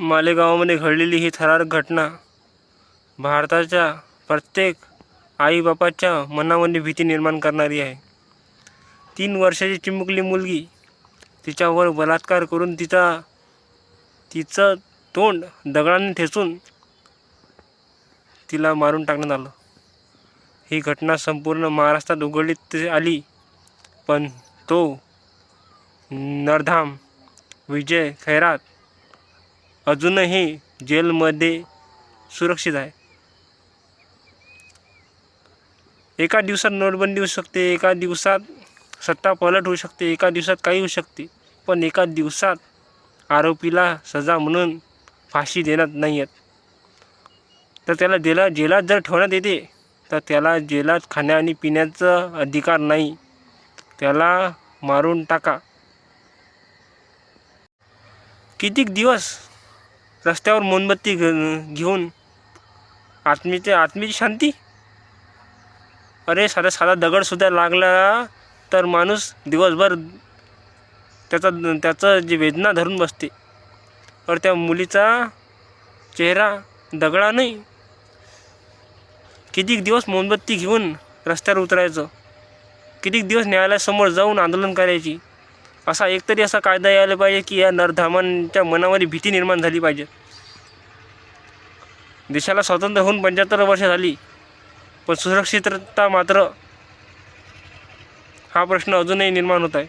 मालेगावामध्ये घडलेली ही थरारक घटना भारताच्या प्रत्येक आईबापाच्या मनामध्ये भीती निर्माण करणारी आहे. तीन वर्षाची चिमुकली मुलगी तिच्यावर बलात्कार करून तिचा तिचं तोंड दगडाने ठेचून तिला मारून टाकण्यात आलं. ही घटना संपूर्ण महाराष्ट्रात उघडलीत आली पण तो नरधाम विजय खैरात अजूनही जेलमध्ये सुरक्षित आहे. एका दिवसात नोटबंदी होऊ शकते एका दिवसात सत्ता पलट होऊ शकते एका दिवसात काही होऊ शकते पण एका दिवसात आरोपीला सजा म्हणून फाशी देण्यात नाही येत. तर त्याला जेला जेलात जर ठेवण्यात येते तर त्याला जेलात खाण्या आणि पिण्याचा अधिकार नाही. त्याला मारून टाका. कितीक दिवस रस्त्यावर मोमबत्ती घेऊन आत्मीचे आत्मीची शांती? अरे साधा साधा दगडसुद्धा लागला तर माणूस दिवसभर त्याचा त्याचं जे वेदना धरून बसते. तर त्या मुलीचा चेहरा दगडा नाही. कितीक दिवस मोमबत्ती घेऊन रस्त्यावर उतरायचं? कितीक दिवस न्यायालयासमोर जाऊन आंदोलन करायची? असा एकतरी असा कायदा यायला पाहिजे की या नरधामांच्या मनामध्ये भीती निर्माण झाली पाहिजे. देशाला स्वातंत्र्य होऊन पंच्याहत्तर वर्ष झाली पण सुरक्षितता मात्र हा प्रश्न अजूनही निर्माण होत आहे.